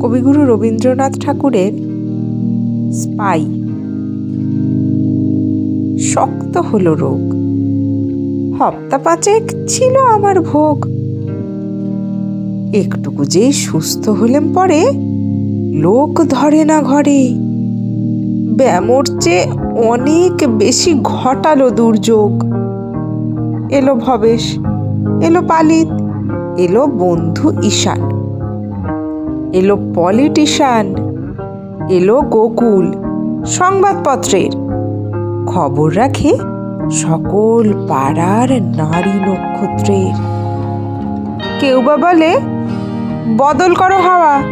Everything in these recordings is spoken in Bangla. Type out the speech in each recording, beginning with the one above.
কবিগুরু রবীন্দ্রনাথ ঠাকুরের স্পাই। শক্ত হলো রোগ। হপ্তা পাঁচেক ছিল আমার ভোগ। একটুকু যেই সুস্থ হলেম পরে লোক ধরে না ঘরে। ব্যামোর চেয়ে অনেক বেশি ঘটালো দুর্যোগ। এলো ভবেশ, এলো পালিত, এলো বন্ধু ঈশান। এলো পলিটিশিয়ান, এলো গোকুল সংবাদপত্রের। খবর রাখে সকল পাড়ার নারী নক্ষত্রের। কেউ বা বলে, বদল করো হাওয়া।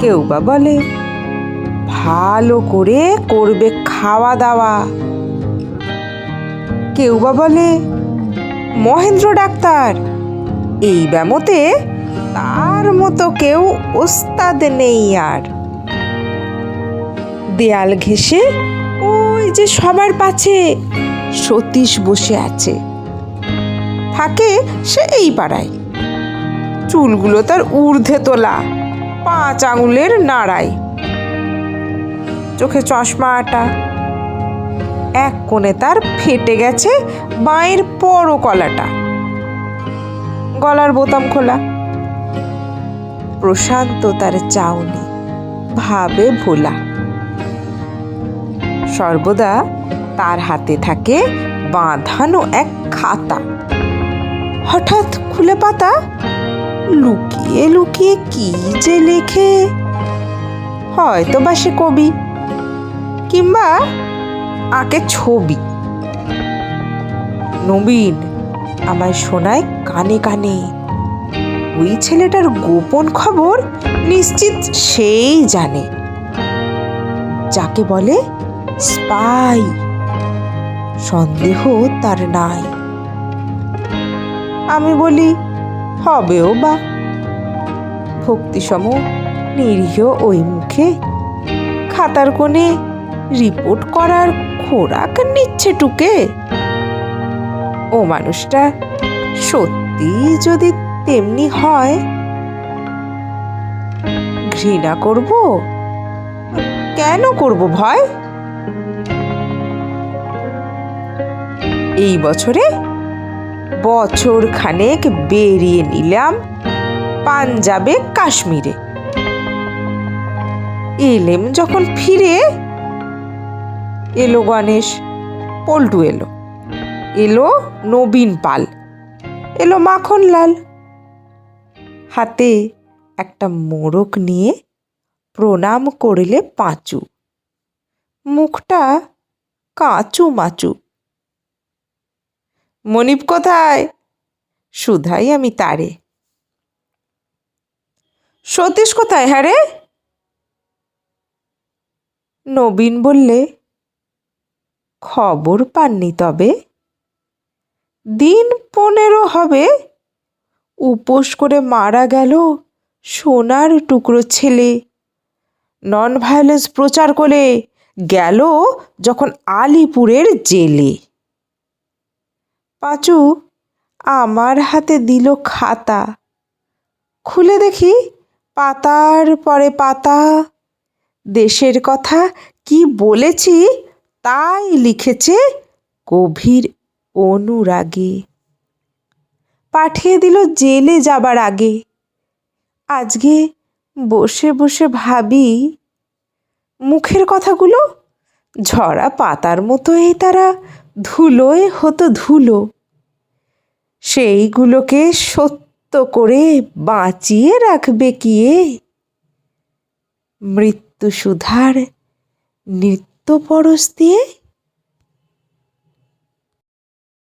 কেউ বা বলে, ভালো করে করবে খাওয়া দাওয়া কেউ বা বলে, মহেন্দ্র ডাক্তার। এই ব্যামতে তার মতো কেউ ওস্তাদ নেই আর। দেয়াল ঘেঁষে ওই যে সবার পাছে সতীশ বসে আছে। থাকে সে এই পাড়ায়। চুলগুলো তার ঊর্ধ্বে তোলা, পাঁচ আঙুলের নাড়ায়। চোখে চশমা আটা। এক কোণে তার ফেটে গেছে বাঁয়ের বড় কলাটা। গলার বোতাম খোলা। প্রশান্ত তার চাউনি। ভাবে ভোলা। সর্বদা তার হাতে থাকে বাঁধানো এক খাতা। হঠাৎ খুলে পাতা, লুকিয়ে লুকিয়ে কি যে লেখে। হয়তো বা সে কবি, কিংবা আঁকে ছবি। নবীন, আমায় শোনায় কানে কানে। ওই ছেলেটার গোপন খবর নিশ্চিত সেই জানে। যাকে বলে স্পাই। সন্দেহ তার নাই। আমি বলি, হবেও বা? ভক্তিসম নিরীহ ওই মুখে খাতার কোণে রিপোর্ট করার খোরাক নিচ্ছে টুকে। ও মানুষটা সত্যি যদি তেমনি হয়। ঘৃণা করব? কেন করব ভয়? এই বছরে বছর খানেক বেরিয়ে নিলাম পাঞ্জাবে কাশ্মীরে। এলেম যখন ফিরে, এলো গণেশ, পল্টু এলো। এলো নবীন পাল, এলো মাখনলাল হাতে একটা মোড়ক নিয়ে প্রণাম করিলে পাঁচু। মুখটা কাঁচু মাচু। মনিপ কোথায়? শুধাই আমি তারে। সতীশ কোথায়? হ্যাঁ রে? নবীন বললে, খবর পাননি তবে। দিন পনেরো হবে উপোস করে মারা গেল সোনার টুকরো ছেলে। নন ভায়োলেন্স প্রচার করে গেল যখন আলিপুরের জেলে। পাঁচু, আমার হাতে দিল খাতা। খুলে দেখি পাতার পরে পাতা। দেশের কথা কি বলেছি তাই লিখেছে গভীর অনুরাগে। পাঠিয়ে দিল জেলে যাবার আগে। আজকে বসে বসে ভাবি, মুখের কথাগুলো ঝরা পাতার মতোই তারা ধুলোয় হতো ধুলো। সেইগুলোকে সত্য করে বাঁচিয়ে রাখবে কিয়ে? মৃত্যু সুধার নৃত্য পরশ দিয়ে